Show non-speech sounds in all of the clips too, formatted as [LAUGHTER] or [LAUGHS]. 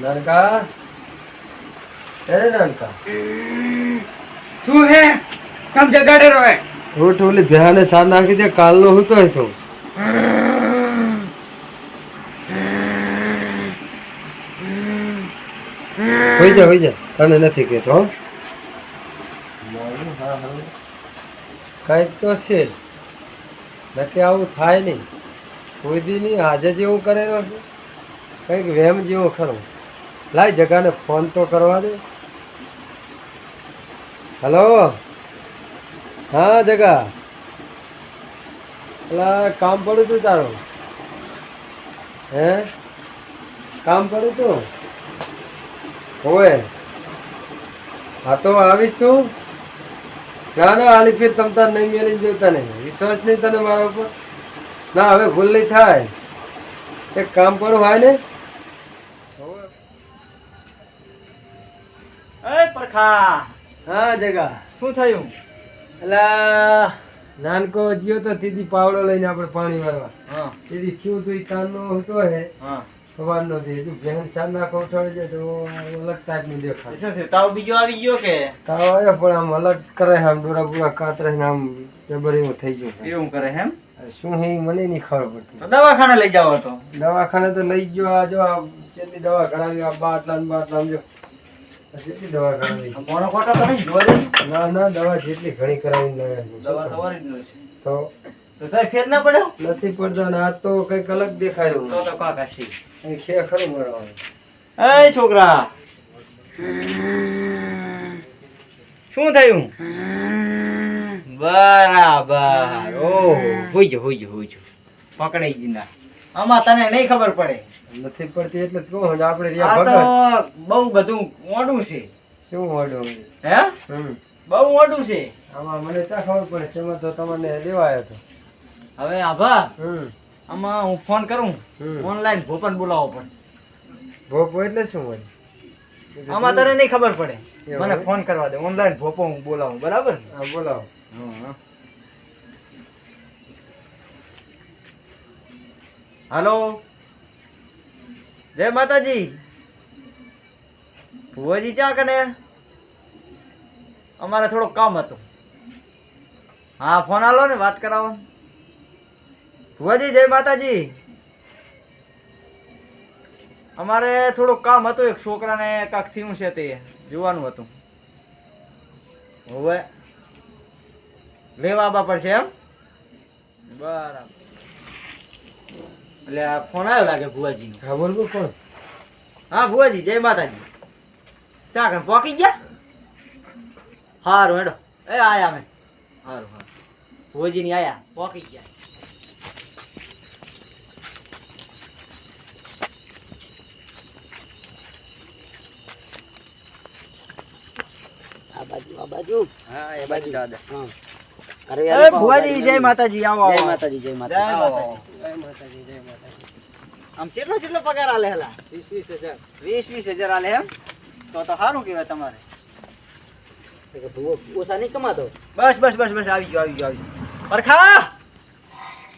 નાનકા? એ નાનકા. શું હે? તમ જગાડે રોય ઉઠ ઓલી ભેહાને સાર નાખી દે કાલનો હતો હે તો. હોઈ જા હોઈ જા. તને નથી કહેતો હો. કંઈક તો છે. નથી આવું થાય નહીં. કોઈ દી નહીં આજે જેવું કરેલો છે. કંઈક વેમ જેવો ખરો. લાય જગાને ફોન તો કરવા દે. હલો હા, જગા. એટલે કામ પડ્યું તું તારું? હે? કામ પડ્યું તું? હોય હા, તો આવીશ તું? ના ના, આલી ફીર તમ તાર નહીં મેળી જો તને. વિશ્વાસ નહીં તને મારા ઉપર? ના, હવે ભૂલ નહીં થાય. એક કામ પણ હોય ને? એ પરખા હા જગા. શું થયું? એટલે નાનકો જીઓ તો તીધી પાવડો લઈને આપણે પાણી વાળવા. તીધી થયું તો કાનનો હતો હે? સવારનો થી હજુ ભેણ નાખો ઉઠાડી જાય તો અલગ ટાઈપનું દેખાય. છે તાવ બીજો આવી ગયો કે? તાવ આવ્યો પણ આમ અલગ કરે આમ ડોરા બુરા કાતરે ને આમ જબર એવું થઈ ગયું એવું કરે એમ? શું હે મને નહીં ખબર પડતી. દવાખાને લઈ જાવ તો. દવાખાને તો લઈ ગયો આ જો આ જેટલી દવા કરાવી આ બાટલા ને બાટલા જો. જેટલી દવા કરાવી. મોણો ખોટો તો જોવા ના ના દવા જેટલી ઘણી કરાવી લાવ્યા દવા તમારી જ છે. તો તો તારે ફેર ના પડ્યો નથી પડતા ને આ તો કંઈક અલગ દેખાયું તો તો કાક હસી અહીં ખરું મળવાનું એ છોકરા. શું થયું? બરાબર. ઓ હુઈજો હુઈજો હુઈજો પકડાઈ જીના આમાં તને નહીં ખબર પડે. નથી પડતી એટલે ને આપણે રહ્યા ભગત. બહુ બધું મોડું છે. શું મોડું? હે? બહુ મોડું છે. આમાં મને ત્યાં ખબર પડે તેમાં તો તમને દેવાયો હતો. હવે આભા આમાં હું ફોન કરું. ઓનલાઈન ભોપન બોલાવવો પડે ભોપો એટલે શું હોય? આમાં તને નહીં ખબર પડે. મને ફોન કરવા દે. ઓનલાઈન ભોપો હું બોલાવું. બરાબર? હા બોલાવો. હાલો? જય માતાજી. ભુવાજી ચા કને? અમારે થોડું કામ હતું. હા, ફોન આલો ને, વાત કરાવો. ભુવાજી, જય માતાજી. અમારે થોડુંક કામ હતું, એક છોકરાને કાંક થયું છે તે, જોવાનું હતું. હવે લેવા બાપર છે એમ? બરાબર. એટલે આ ફોન આવ્યો લાગે ભુવાજી હા બોલ બોલ કોણ? હા ભુવાજી જય માતાજી. ચા કણ પોકી ગયા? હારું હેડો. એ આયા અમે. હારું હારું. ભુવાજી ની આયા પોકી ગયા. આ બાજુ આ બાજુ. હા એ બાજુ. દાદા હા. અરે ભુવાજી જય માતાજી આવો જય માતાજી જય જય માતાજી. માતાજી. જય માતાજી જય માતાજી. આમ કેટલો કેટલો પગાર આલે હેલા? વીસ વીસ હજાર. વીસ વીસ આલે એમ? તો તો સારું કહેવાય તમારે. કે ભૂવો ઓછા નહીં કમાતો? બસ બસ બસ બસ આવી ગયો આવી ગયો આવી ગયો. પરખા!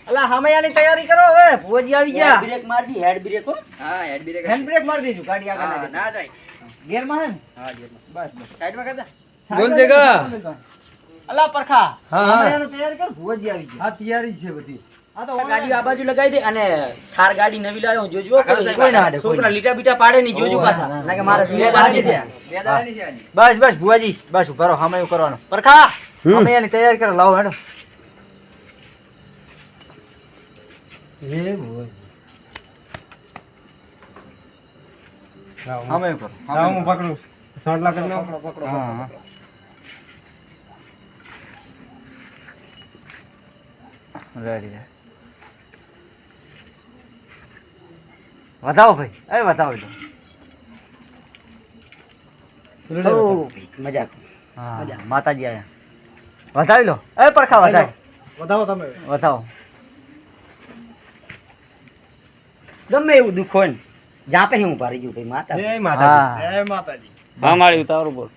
અલા હમૈયાની તૈયારી કરો હવે. ભુવાજી આવી ગયા. બ્રેક મારજી હેડ બ્રેક હો. હા હેડ બ્રેક હેન્ડ બ્રેક મારી દઈશું ગાડી આગળ ના જાય. ગેરમાં હે હા જી બસ બસ. સાઈડમાં કરતા? બોલ બોલ જગા. અલા પરખા હા, તૈયાર કર ભુવાજી આવી ગયો. હા તૈયારી છે બધી. આ તો ગાડી આ બાજુ લગાવી દે અને થાર ગાડી નવી લાવ્યો જોજો. છોકરા લીટા બીટા પાડે નહીં જોજો પાછા. ના, કે મારે બે દાડાની છે. દે. દાડાની છે આની. બસ બસ ભુવાજી બસ કરો રહો કરવાનો. પરખા અમે હમૈયાની તૈયારી કરો લાવો હેડો. એ ભુવાજી. હમૈયું કરો. હા હું પકડું. સાટલા કરી પકડો હા, રેડી. વધાવો ભાઈ. એ વધાવો તો મજાક. હા માતાજી આયા. વધાવી લો. એ પરખા વધાય. વધાવો તમે. વધાવો. ગમે એવું દુઃખ હોય ને જાપે હું પારી ગયું ભાઈ માતા જય માતાજી. જય માતાજી. હા મારી ઉતારું બોલ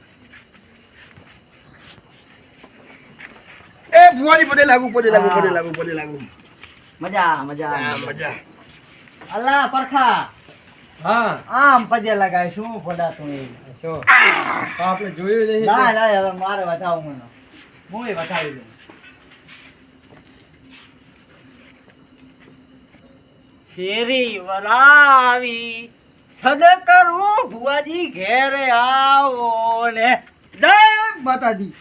એ ભુવાની પડે લાગુ પડે લાગુ પડે લાગુ પડે લાગુ. મજા મજા મજા. અલ્લા પરખા. હા. આમ પજે લગાય શું પડાતું એ? શું? તો આપણે જોયું નહીં ના ના હવે મારે બતાવું મને. હું વધાવી દઉં. ફેરી વરાવી સદ કરું ભુવાજી ઘેરે આવો ને જય માતાજી.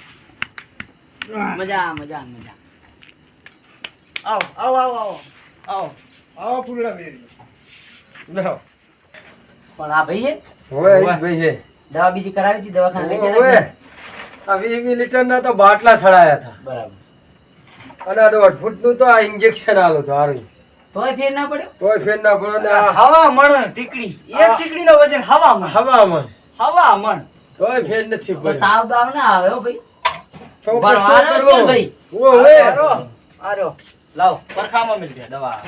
મજા મજા મજા આવો. આવો આવો આવો આવો. આવો. ફૂલડા બેરી લો. પણ આ ભાઈએ હોય એ ભાઈ છે. દવા બીજી કરાવી હતી દવાખાને લઈ ગયા? આ વીસ વીસ લીટરના તો બાટલા સડાયા હતા. બરાબર. અને આ દોઢ ફૂટનું તો આ ઇન્જેક્શન આલું તો આરું તોય ફેર ના પડ્યો? તોય ફેર ના પડ્યો ને હવા મણ ટીકડી. એક ટીકડી નો વજન હવા મણ. હવામાન હવા મણ. તોય ફેર નથી પડ્યો. તાવ બાવ ના આવે હો ભાઈ. લાવ પરખામાં મિલ ગયા દવા.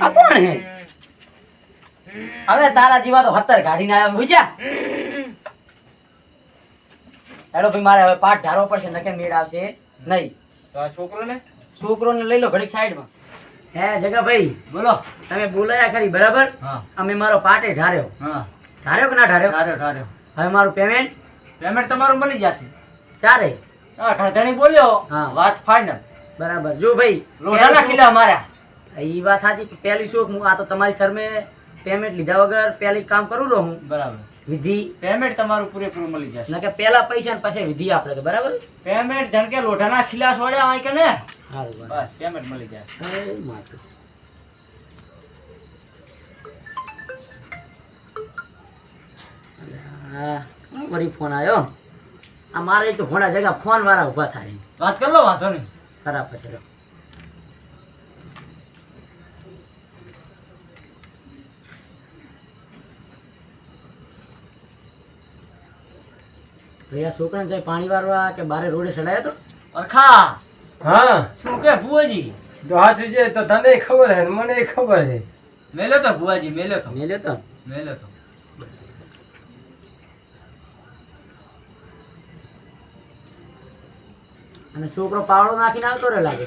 આ કોણ હે? હવે તારા જીવા તો હતર કાઢીને આવ્યા ભૂજા હેડો ભાઈ મારે હવે પાઠ ઢારવો પડશે નકે મેળ આવશે નહીં. તો આ છોકરોને? છોકરોને લઈ લો ઘડીક સાઈડમાં. હે જગા ભાઈ બોલો. તમે બોલાયા ખરી બરાબર? હા. અમે મારો પાટે ધાર્યો. હા. ઢાર્યો કે ના ઢાર્યો ઠાર્યો ઠાર્યો હવે મારું પેમેન્ટ પેમેન્ટ તમારું મળી જશે. ચારે હા ઠાઠાણી બોલ્યો હા. વાત ફાઇનલ બરાબર. જો ભાઈ રોઢાના ખીલા માર્યા. એ વાત સાચી પહેલી શું હું આ તો તમારી સરમે પેમેન્ટ લીધા વગર પહેલી કામ કરું રહું બરાબર. વિધિ. પેમેન્ટ તમારું પૂરેપૂરું મળી જશે. નકે પહેલા પૈસા ને પછી વિધિ આપણે તો બરાબર? પેમેન્ટ ધણ કે લોઢાના ખિલાસ છોડ્યા હોય કે ને? હા. બસ પેમેન્ટ મળી જાય હા વળી ફોન આવ્યો આ મારે તો ઘોડા જગા ફોન વાળા ઊભા થાય. વાત કરી લો વાંધો નહીં. ખરાબ પછી આ છોકરાને જાય પાણી વાળવા કે બારે રોડે ચડાયો તો? અરખા. હા. શું કે ભુવાજી? તો હાથ છે તો તને ખબર હે મને ખબર હે. મેલ્યો તો ભુવાજી મેલ્યો તો. મેલ્યો તો? મેલ્યો તો. અને છોકરો પાવડો નાખીને આવતો રે લાગે.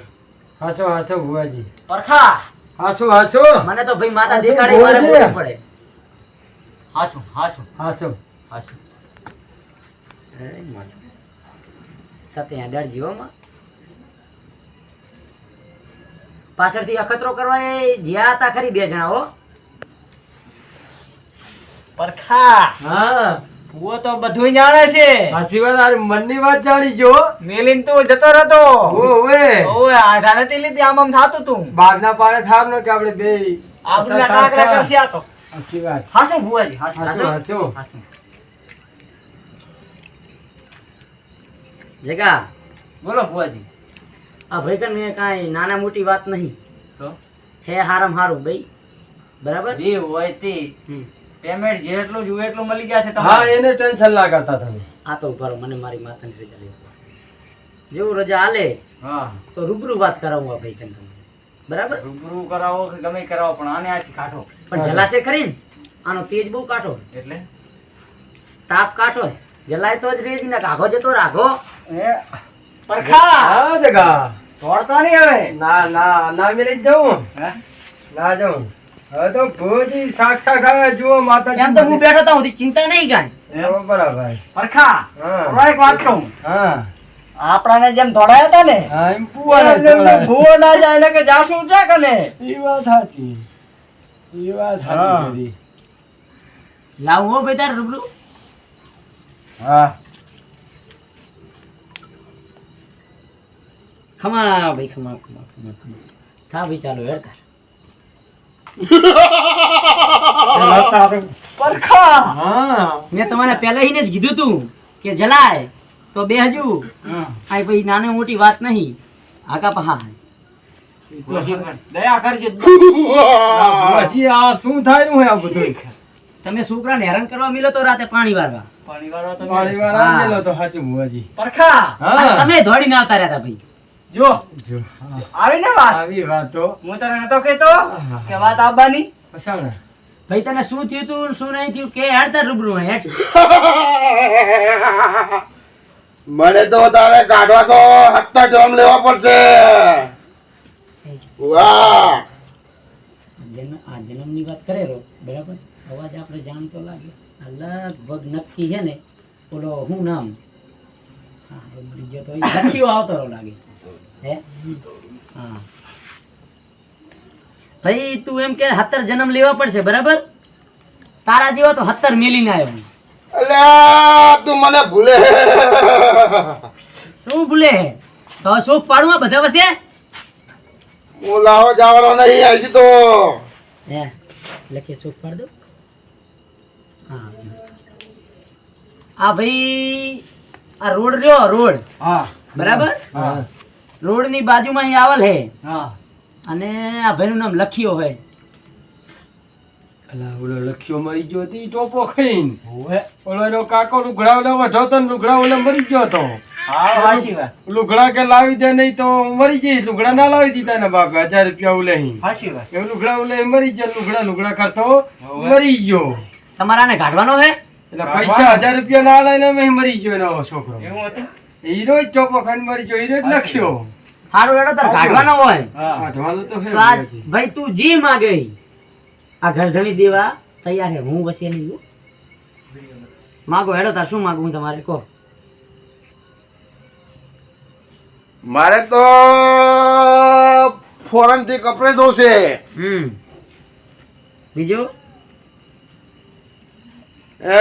હાસો હાસો ભુવાજી. પરખા! હાસો હાસો. મને તો ભાઈ માતા દેખાડે મારે બોલવું પડે. હાસું હાસું. હાસો. હાસું. સત્ય અઢાર જીવોમાં પાછળથી અખતરો કરવા એ જ્યાં હતા ખરી બે જણા હો. પરખા હા. ભુવો તો બધું જાણે છે. હાસી વાત આ મનની વાત જાણી જો મેલીન તો જતો રહેતો. ઓવે. ઓય આધા નથી લીધી આમ આમ થાતું તું. બારના પાડે થાર ન કે આપણે બે આપણા કાકરા કરશે? આ તો. હાસી વાત. હાસું ભુવાજી હાસું. હાસો જગા. બોલો ભુવાજી. આ ભાઈ કન મેં કાંઈ નાના મોટી વાત નહીં. તો? હે હારમ હારું ભાઈ બરાબર? એ હોય તે. હમ. પેમેન્ટ જેટલું જોઈએ એટલું મળી જશે હા એને ટેન્શન ના કરતા તમે. આ તો ઊભા મને મારી માતાની રજા લેવી જેવું રજા આલે હા. તો રૂબરૂ વાત કરાવું આ ભાઈ તમને બરાબર? રૂબરૂ કરાવો કે ગમે કરાવો પણ આને આથી કાઢો. પણ જલાશે ખરી આનો તેજ બહુ કાઠો એટલે? તાપ કાઠો જલાય તો જ રેજી ના કાઘો જતો રાખો એ પરખા! હા જગા. તોડતા નહીં હવે. ના ના ના મેલે જવું. હે? ના જવું. હવે તો ભોજી શાક શાક આવે જુઓ માતાજી એમ તો હું બેઠો તો હું ચિંતા નહીં કાંઈ. બરાબર. પરખા હા. એક વાત કહું. હા. આપણાને જેમ દોડાયા હતા ને હા એમ પુવાને. ભૂવો ના જાય ને કે જાશું છે કે ને વાત સાચી. ઈ વાત સાચી કરી. લાવું હો ભાઈ તારે રૂબરૂ? હા. ખમા ભાઈ ખમા ખમા ખમા ખમા થા ભાઈ ચાલો હેડ તાર. પરખા હા મેં તમારે પહેલા જ કીધું તું કે જલાય તો બે હજુ. આ ભાઈ નાની મોટી વાત નહીં. આગા પહા. દયા કરજો. આ શું થાયનું આ બધું? તમે છોકરાને હેરાન કરવા મિલો તો રાતે પાણી વારવા પાણી વારવા તો પાણી વારવા તો સાચું ભુવાજી પરખા. તમે દોડીને આવતા રહ્યા હતા ભાઈ. જો. જો હા. આવી ને વાત? આવી વાતો હું તને નતો કહેતો કે વાત આવવાની. પછાણા ભાઈ તને શું થયું તું? શું નહીં થયું? કે હેડ તાર રૂબરૂ હેડ [LAUGHS] મને તો તારે કાઢવા તો હત્તા જોમ લેવા પડશે. વાહ. જન્મ આ જન્મની વાત કરે રો. બરાબર? અવાજ આપણે જાણતો લાગે. લગભગ નક્કી છે ને ઓલો શું નામ? હા બીજો તો આવતો લાગે. હે? હા. ભાઈ તું એમ કે હતર જન્મ લેવા પડશે બરાબર? તારા જેવા તો હત્તર મેલીને આવ્યો. અલ્યા તું મને ભૂલે. શું ભૂલે? તો શું પાડવા બધા વસે બોલાવો લાવો જવાનો નહીં આજી તો. હે લખી સુખ પાડ? દો હા. આ ભાઈ આ રોડ રહ્યો રોડ. હા. બરાબર? હા. રોડની બાજુમાં અહીં આવેલ હે. હા. અને આ ભાઈનું નામ લખ્યો હોય અલા ઓલો લખ્યો મરી ગયો હતી ટોપો ખાઈને. હોવે. ઓલો એનો કાકો લુગડા ઓલા તો ને લુગડા ઓલા મરી ગયો હતો હા હાચી વાત. લુગડા કે લાવી દે નહીં તો મરી જઈશ. લુગડા ના લાવી દીધા ને બાપે હજાર રૂપિયા ઉલે હાચી વાત. એવું લુગડા ઉલે મરી ગયો લુગડા લુગડા કરતો મરી ગયો. તમારે આને કાઢવાનો હે? એટલે પૈસા હજાર રૂપિયા ના લઈને મેં મરી ગયો એનો છોકરો. એવું હતું? હીરો જ ચોપો ખાઈને મરી ગયો હીરો જ લખ્યો હારો એડો તાર કાઢવાનો હોય. કાઢવાનો તો ભાઈ તું જી માગે. આ ઘરધણી દેવા તૈયાર હે હું વસે નહીં. માગો હેડો તાર શું માગું હું તમારે? કહો. મારે તો ફોરનથી કપડે ધોશે. હમ. બીજું?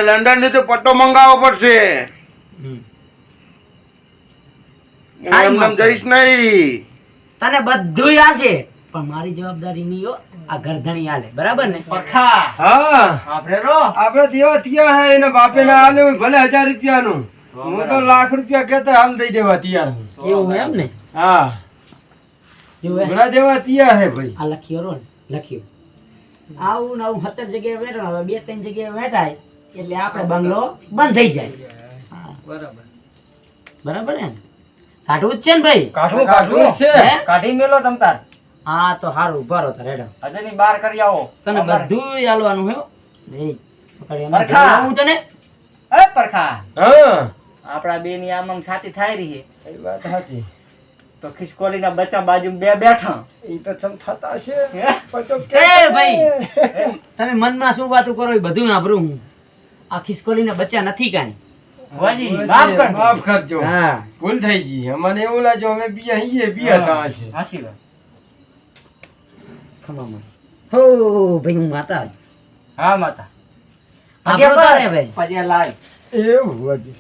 લંડનથી તો પટ્ટો મંગાવવો પડશે. હમ. હું એમને એમ જઈશ નહીં તને બધું આવશે પણ મારી જવાબદારી નહીં હો. આ ગરધણી આલે બરાબર ને? પખા. હા. આપણે રો. આપણે દેવા તૈયાર હે એને બાપે ના હાલે ભલે હજાર રૂપિયા નું હું તો લાખ રૂપિયા કેતા હાલ દઈ દેવા તૈયાર હું. એવું એમ ને? હા. જેવું હે. દેવા તૈયાર હે ભાઈ. આ લખ્યો રો ને લખ્યો આવું ને આવું સત્તર જગ્યાએ બેઠો હવે બે ત્રણ જગ્યાએ બેઠાય એટલે આપણે બંગલો બંધ થઈ જાય. હા, બરાબર. બરાબર ને કાઢવું જ છે ને ભાઈ? કાઢવું કાઢવું છે. કાઢી મેલો તમ તાર. હા તો હારું ઊભા રહો તાર હેડો. હજે ની બાર કરી આવો. તને બધું ચાલવાનું હે રે પકડી પરખા. ધરાવું તને. એ પરખા. હા. આપડા બે ની આમ આમ છાતી થાય રહી એ વાત સાચી તો ખિસકોલી ના બચ્ચા બાજુ બે બેઠા. એ તો થતા છે. હે? પણ તો એ કે- ભાઈ તમે મનમાં શું વાતું કરો એ બધું સાંભળું હું. આ ખિસકોલીના બચ્ચા નથી કાંઈ. માફ કરજો. માફ કરજો. હા. ભૂલ થઈ ગઈ. અમને એવું લાગ્યું અમે બી અહીં બી હતા હશે હાચી વાત. ખમામાં. હો ભાઈ હું માતા. હા માતા. આભરો તારે ભાઈ. પજે લાય. એવું હતું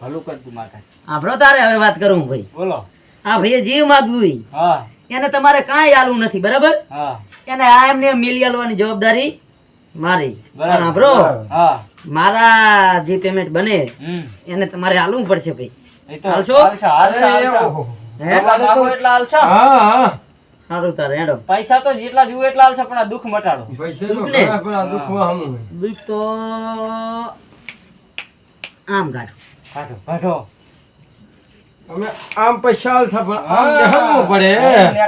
ભલું કરતું માતા. આભરો તારે હવે વાત કરું ભાઈ. બોલો. આ ભાઈએ જીવ માગવું હા. એને તમારે કાંઈ આલવું નથી બરાબર? હા. એને આ એમને એમ મેલી આલવાની જવાબદારી મારી. બરાબર. હા. મારા જે પેમેન્ટ બને એને તમારે હાલવું પડશે ભાઈ હાલશો? હાલશો, હાલશો, હાલશો. ઓહો. હે તમારે માગો એટલા હાલશો. હા હા સારું તારે હેડો પૈસા તો જેટલા જુએ એટલા હાલશો પણ આ દુઃખ મટાડો દુઃખ ને? ઘણા ઘણા દુઃખમાં હમું. દુઃખ તો આમ કાઢો કાઢો કાઢો અમે આમ પૈસા આલશે પણ આમ પડે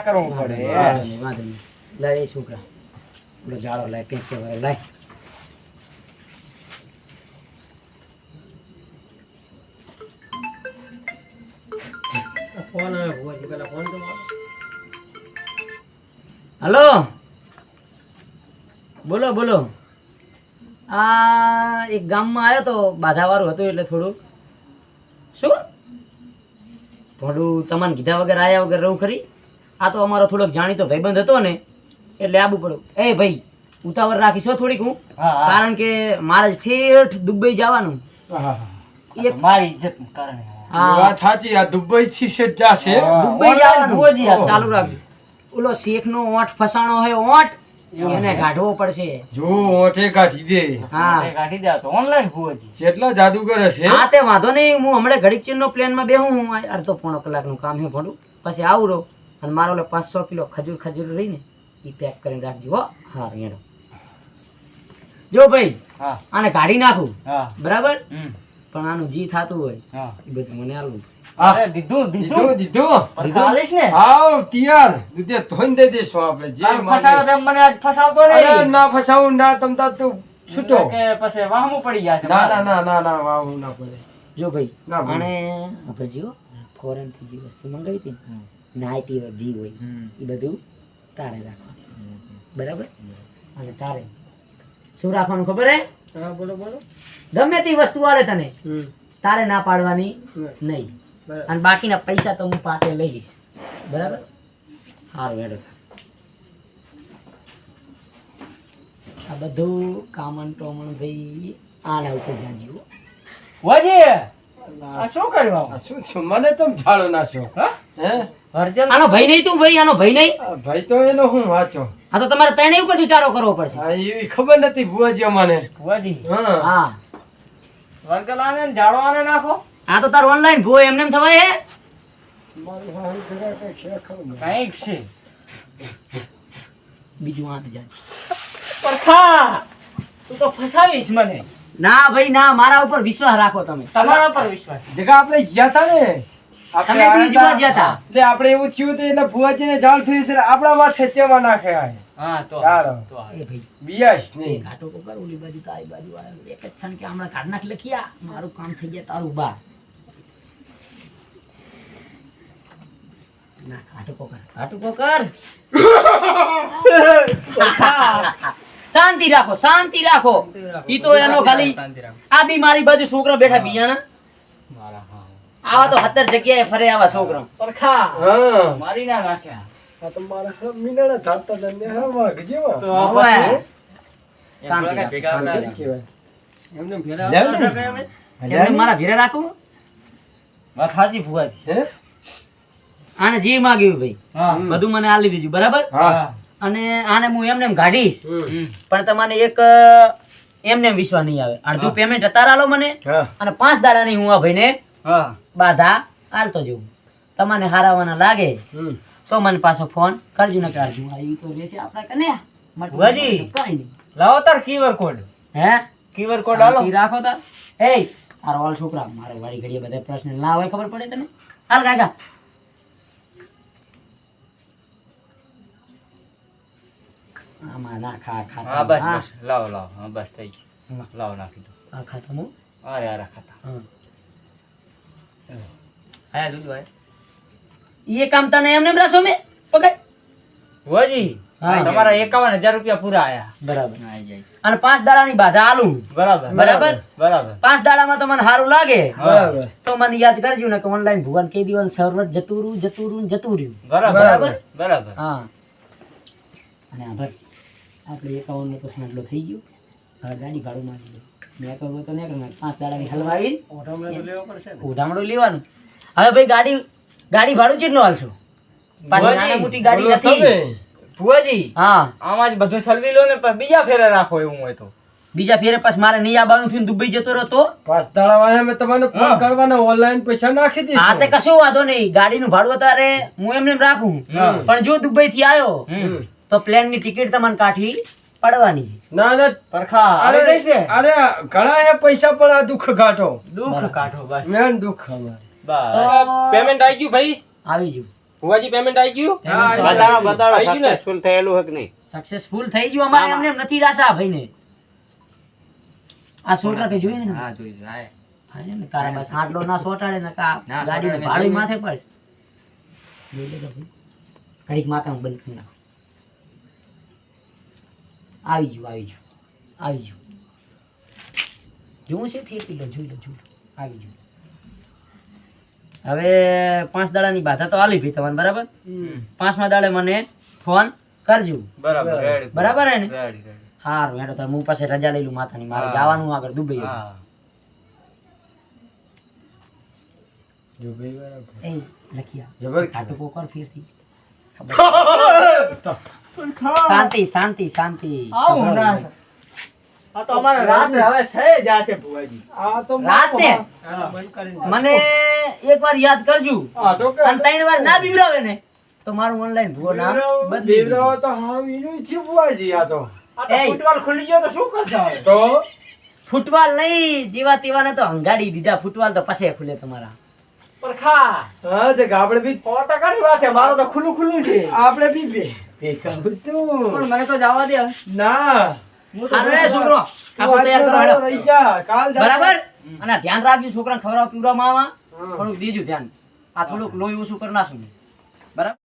કરવું પડે વાંધો નહીં, વાંધો નહીં. લાય એ છોકરા જાળો લાય પેક લાય ફોન આવ્યો ભુવાજી, પેલા ફોન તો હલો? બોલો બોલો. આ એક ગામમાં આવ્યો તો બાધાવાળું હતું એટલે થોડું. શું? થોડું તમને કીધા વગર આયા વગર રહું ખરી? આ તો અમારો થોડોક જાણીતો ભાઈબંધ હતો ને એટલે આબુ પડ્યું એ ભાઈ ઉતાવળ રાખીશો થોડીક હું. કારણ કે મારે ઠેઠ દુબઈ જવાનું. એક મારી ઇજ્જત કારણે વાત સાચી આ દુબઈ થી શેઠ જાશે. હા. દુબઈ જવાનું ચાલુ રાખ ઓલો શેખ નો ઓઠ ફસાણો હોય ઓઠ એને કાઢવો પડશે. જો ઓઠે કાઢી દે. હા. કાઢી દે તો ઓનલાઈન ભુવાજી. જેટલા જાદુગર હશે. હા તે વાંધો નહીં હું હમણાં ઘડીક ચીનનો પ્લેનમાં બેહું. હું આ અડધો પોણો કલાકનું કામ હે ભણું. પછી આવું રહું. અને મારો ઓલો પાંચસો કિલો ખજૂર ખજૂર રહીને એ પેક કરીને રાખજો હો. હા રેડો જો ભાઈ હા. આને કાઢી નાખું. હા. બરાબર? હમ. પણ આનું જી થતું હોય એ બધું મને આલું. અરે દીધું દીધું. દીધું દીધું. ને? આવ તૈયાર. દૂધે ધોઈને આપણે જે તાર માંગે. ફસાવો તેમ મને આજ ફસાવતો નહીં. ના ફસાવું ના તમતા તું છૂટો. કે પછી વાહમું પડી જાય ના ના ના ના ના વાવ ના પડે. જો ભાઈ ના ભાઈ. આપણે જો ફોરેનથી જે વસ્તુ મંગાવી હતી નાઇટી હોય જી હોય એ બધું તારે રાખવાનું. બરાબર? અને તારે શું રાખવાનું ખબર હે? હા બોલો બોલો. ગમે તે વસ્તુ આવે તને તારે ના પાડવાની નહીં. અને બાકીના પૈસા તો હું પાટે લઈ લઈશ. બરાબર? સારું હેડો. આ બધું કામણ ટોમણ ભાઈ આના ઉપર જાંજ્યું ભુવાજી આ શું કર્યું શું મને તો ઝાડો નાખ્યો હા? હે? અર્જન? આનો ભાઈ નહીં તું ભાઈ આનો ભાઈ નહીં? ભાઈ તો એનો હું વાંચો. આ તો તમારે ત્રણેય ઉપરથી ટારો કરવો પડશે. આ એવી ખબર નથી ભુવાજી મને ભુવાજી? હા. હા. વર્ગલાને ને જાડવાને નાખો. આ તો તાર ઓનલાઈન ભૂ એમને એમ થવાય હે. કંઈક છે. બીજું જાય. પરખા તું તો ફસાવીશ મને. ના ભાઈ ના મારા ઉપર વિશ્વાસ રાખો તમે તમારા ઉપર વિશ્વાસ જગા આપણે ગયા હતા ને આપણે તમે બી ગયા હતા. એટલે આપણે એવું થયું તો એના ભુવાજીને જાણ થઈ છે આપણા માથે તેમાં નાખે આ. હા તો. તો હાલ. ભાઈ બિયાસ એ નહીં ઘાટો કો કર ઓલી બાજુ તારી બાજુ આવ્યો એક જ છણ કે હમણાં કાઢ નાખ લખ્યા મારું કામ થઈ ગયા તારું બા ના ઘાટો કો કર ઘાટો કો કર [LAUGHS] [LAUGHS] શાંતિ રાખો શાંતિ રાખો. ઈ તો એનો ખાલી આ બી મારી બાજુ છોકરા બેઠા બિયાણા. મારા હા. આવા તો હતર જગ્યાએ ફરે આવા છોકરા. પરખા. હા. મારી ના નાખ્યા. તો મારા હા ધારતા હતા હા વાઘ જેવા. તો આ શાંતિ ભેગા ના એમને ભેરા ને. આવતા હતા કે અમે? એમને મારા ભેરે રાખું? વાત સાચી? આને જે માગ્યું ભાઈ બધું મને આલી દીધું બરાબર? હા. અને આને હું એમને એમ કાઢીશ પણ તમને એક એમને એમ વિશ્વાસ નહીં આવે. અડધું પેમેન્ટ અત્યારે આલો મને અને પાંચ દાડાની હું આ ભાઈને હા. બાધા આલતો જઉં. તમને હારાવાના લાગે તો મને પાછો ફોન કરજો ને કાઢજો આ ઈ તો રહેશે આપણા કને નહીં? લાવો તાર કીવર કોડ હે? કીવર કોડ આલો. રાખો તાર. એ આ રોલ છોકરા મારે વાળી ઘડીએ બધા પ્રશ્ન ના હોય ખબર પડે તને? હાલ કાકા. આમાં ના ખા ખા હા બસ બસ. લાવો લાવો. હા બસ થઈ ગયું. લાવો નાખી દો. આ ખાતા હું? અરે અરે ખાતા. હા. આયા દૂધ આયા એ કામ તને એમને એમ રાખશો પકડ. ભુવાજી તમારા એકાવન હજાર રૂપિયા પૂરા આયા. બરાબર. અને પાંચ દાડાની બાધા આલુ. બરાબર. બરાબર? બરાબર. પાંચ દાડામાં તો મને સારું લાગે. બરાબર. તો મને યાદ કરજો ને કે ઓનલાઈન ભુવન કહી દેવાનું સર્વર જતું રહ્યું જતું રહ્યું જતું રહ્યું. બરાબર. બરાબર. બરાબર. હા. અને ભાઈ આપણે એકાવનનો તો સાંટલો થઈ ગયો. હવે ગાડી ભાડું મારી મેં કહ્યું તો નહીં પાંચ દાડાની હલવાવી ઉધામણું લેવાનું. હવે ભાઈ ગાડી ગાડી ભાડું કેટલું હાલશો? પાછી ભુવાજી, મોટી ગાડી નથી. ભુવાજી હા. આમાં જ બધું સલવી લો ને બીજા ફેરે રાખો એવું હોય તો. બીજા ફેરે પાછ મારે નહીં આવવાનું થયું દુબઈ જતો રહ્યો તો પાંચ દાડા વાળા મેં તમને ફોન કરવાનો ઓનલાઈન પૈસા નાખી દઈશું. હા તે કશો વાંધો નહીં. ગાડીનું ભાડું અત્યારે હું એમને એમ રાખું. હા. પણ જો દુબઈ થી આવ્યો. તો પ્લેનની ટિકિટ તમને કાઠી પડવાની ના ના પરખા. અરે અરે ઘણા હે પૈસા પણ આ દુખ કાઢો. દુખ કાઢો બસ. મેન દુખ. અમારે બસ પેમેન્ટ આવી ગયું ભાઈ? આવી ગયું. ફુવાજી પેમેન્ટ આવી ગયું? બતાડો બતાડો આવી ગયું. ને? સક્સેસફુલ થયેલું હક નહીં? સક્સેસફુલ થઈ ગયું અમારે. એમને એમ નથી રાશા ભાઈને. આ છોકરા કે જોયું ને? હા જોઈ જો આય. હા ને તારા બસ આટલો ના સોટાડે ને કા ના ગાડીનું સોટાડે, માથે ભાઈ. ઘડીક માથા બંધ કરી નાખો. આવી ગયું આવી ગયું આવી ગયું. જોવું છે ફેરથી લો જોઈ લો જોઈ લો આવી ગયું. હવે પાંચ દાડાની બાધા તો આલી ભાઈ તમને બરાબર? પાંચમા દાડે મને ફોન કરજો. બરાબર બરાબર. હે ને. હારું હેડો તાર હું પાસે રજા લઈ લઉં માથાની મારે જવાનું આગળ દુબઈ હા. જો ભાઈ બરાબર. એ લખિયા જબર ખાટું કોકર ફેરથી. [LAUGHS] શાંતિ શાંતિ શાંતિ. આવું ના આ તો અમારે રાત હવે થઈ જશે ભુવાજી. આ તો રાત ને? હા. બંધ કરીને મને એકવાર યાદ કરજો. હા તો અને ત્રણ વાર ના બીવરાવે ને તો મારું ઓનલાઈન ભૂવો નામ બદલી દેજો. તો હાવ ઈનું થયું બુઆજી આ તો. આ તો એય. ફૂટબોલ ખુલી ગયો તો શું કરતા હવે? તો? ફૂટવાલ નહીં જેવા તેવાને તો હંગાડી દીધા. ફૂટવાલ તો પછી ખુલે તમારા. પરખા હા જે આપણે બી સો કરી વાત છે. મારું તો ખુલ્લું ખુલ્લું છે. આપણે બી. ભેગા પણ મને તો જવા દે. ના. છોકરો તું તૈયાર કરો હેડો. રહી જા. કાલ જા. બરાબર? અને ધ્યાન રાખજો છોકરા ખવડાવ પીવડાવવામાં. આવા થોડુંક દેજો ધ્યાન. આ થોડુંક લોહી ઓછું કરી નાખું બરાબર?